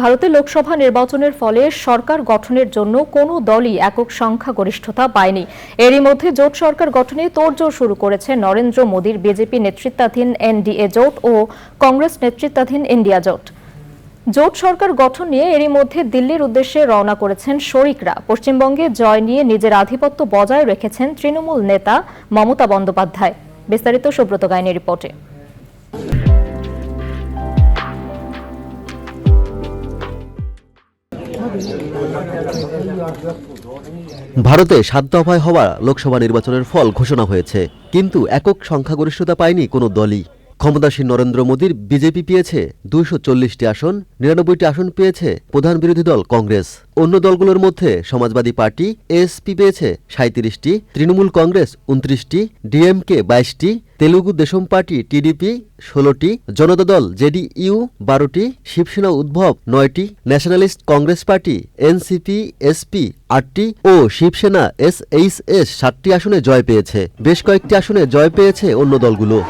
ভারতে লোকসভা নির্বাচনের ফলে সরকার গঠনের জন্য কোনো দলই একক সংখ্যাগরিষ্ঠতা পায়নি। এরই মধ্যে জোট সরকার গঠনে তোড়জোড় শুরু করেছে নরেন্দ্র মোদীর বিজেপি নেতৃত্বাধীন এনডিএ জোট ও কংগ্রেস নেতৃত্বাধীন ইন্ডিয়া জোট। জোট সরকার গঠন নিয়ে এরই মধ্যে দিল্লির উদ্দেশ্যে রওনা করেছেন শরিকরা। পশ্চিমবঙ্গে জয় নিয়ে নিজের আধিপত্য বজায় রেখেছেন তৃণমূল নেতা মমতা বন্দ্যোপাধ্যায়। বিস্তারিত সুব্রত গাইনের রিপোর্টে। ভারতে সাত দফায় হওয়া লোকসভা নির্বাচনের ফল ঘোষণা হয়েছে, কিন্তু একক সংখ্যাগরিষ্ঠতা পায়নি কোনো দলই। ক্ষমতাসীন নরেন্দ্র মোদীর বিজেপি পেয়েছে দুইশো চল্লিশটি আসন, নিরানব্বইটি আসন পেয়েছে প্রধান বিরোধী দল কংগ্রেস। অন্য দলগুলোর মধ্যে সমাজবাদী পার্টি, এএসপি পেয়েছে সাঁত্রিশটি তৃণমূল কংগ্রেস উনত্রিশটি, ডিএমকে বাইশটি, তেলুগু দেশম পার্টি টিডিপি ষোলোটি, জনতা দল জেডিইউ বারোটি, শিবসেনা উদ্ভব নয়টি, Nationalist Congress Party NCP SP আটটি ও শিবসেনা এসএইচএস সাতটি আসনে জয় পেয়েছে। বেশ কয়েকটি আসনে জয় পেয়েছে অন্য দলগুলো।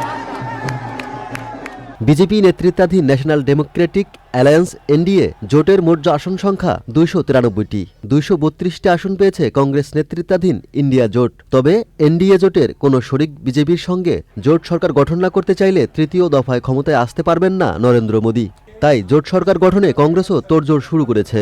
বিজেপি নেতৃত্বাধীন ন্যাশনাল ডেমোক্রেটিক অ্যালায়েন্স এনডিএ জোটের মোট আসন সংখ্যা দুইশো তিরানব্বইটি। দুইশো বত্রিশটি আসন পেয়েছে কংগ্রেস নেতৃত্বাধীন ইন্ডিয়া জোট। তবে এনডিএ জোটের কোনো শরিক বিজেপির সঙ্গে জোট সরকার গঠন না করতে চাইলে তৃতীয় দফায় ক্ষমতায় আসতে পারবেন না নরেন্দ্র মোদী। তাই জোট সরকার গঠনে কংগ্রেসও তোড়জোড় শুরু করেছে।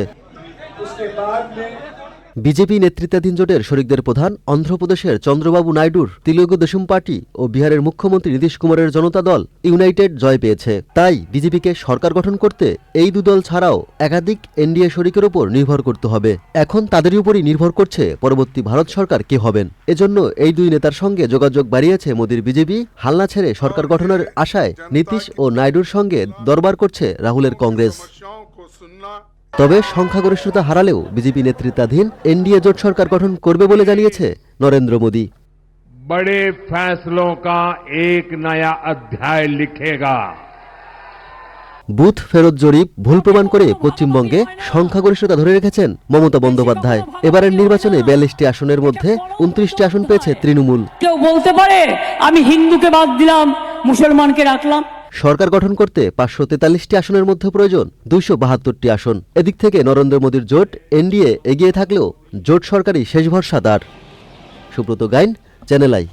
বিজেপি নেতৃত্বাধীন জোটের শরিকদের প্রধান অন্ধ্রপ্রদেশের চন্দ্রবাবু নাইডুর তেলুগু দেশম পার্টি ও বিহারের মুখ্যমন্ত্রী নীতিশ কুমারের জনতা দল ইউনাইটেড জয় পেয়েছে। তাই বিজেপিকে সরকার গঠন করতে এই দুদল ছাড়াও একাধিক এনডিএ শরিকের উপর নির্ভর করতে হবে। এখন তাদের উপরই নির্ভর করছে পরবর্তী ভারত সরকার কে হবেন। এজন্য এই দুই নেতার সঙ্গে যোগাযোগ বাড়িয়েছে মোদীর বিজেপি, হালনা ছেড়ে সরকার গঠনের আশায় নীতিশ ও নাইডুর সঙ্গে দরবার করছে রাহুলের কংগ্রেস। তবে সংখ্যাগরিষ্ঠতা হারালেও বিজেপি নেতৃত্বাধীন এনডিএ জোট সরকার গঠন করবে বলে জানিয়েছে নরেন্দ্র মোদী। বড়ে ফ্যাসলো কা এক নয়া অধ্যায় লিখেগা বুথ ফেরত জরিপ ভুল প্রমাণ করে পশ্চিমবঙ্গে সংখ্যাগরিষ্ঠতা ধরে রেখেছেন মমতা বন্দ্যোপাধ্যায়। এবারের নির্বাচনে বিয়াল্লিশটি আসনের মধ্যে উনত্রিশটি আসন পেয়েছে তৃণমূল। কেউ বলতে পারে আমি হিন্দুকে বাদ দিলাম মুসলমানকে রাখলাম। সরকার গঠন করতে পাঁচশো তেতাল্লিশটি আসনের মধ্যে প্রয়োজন দুইশো বাহাত্তরটি আসন। এদিক থেকে নরেন্দ্র মোদীর জোট, এনডিএ এগিয়ে থাকলেও জোট সরকারই শেষ ভরসা তার। Subrata Gain, Channel I.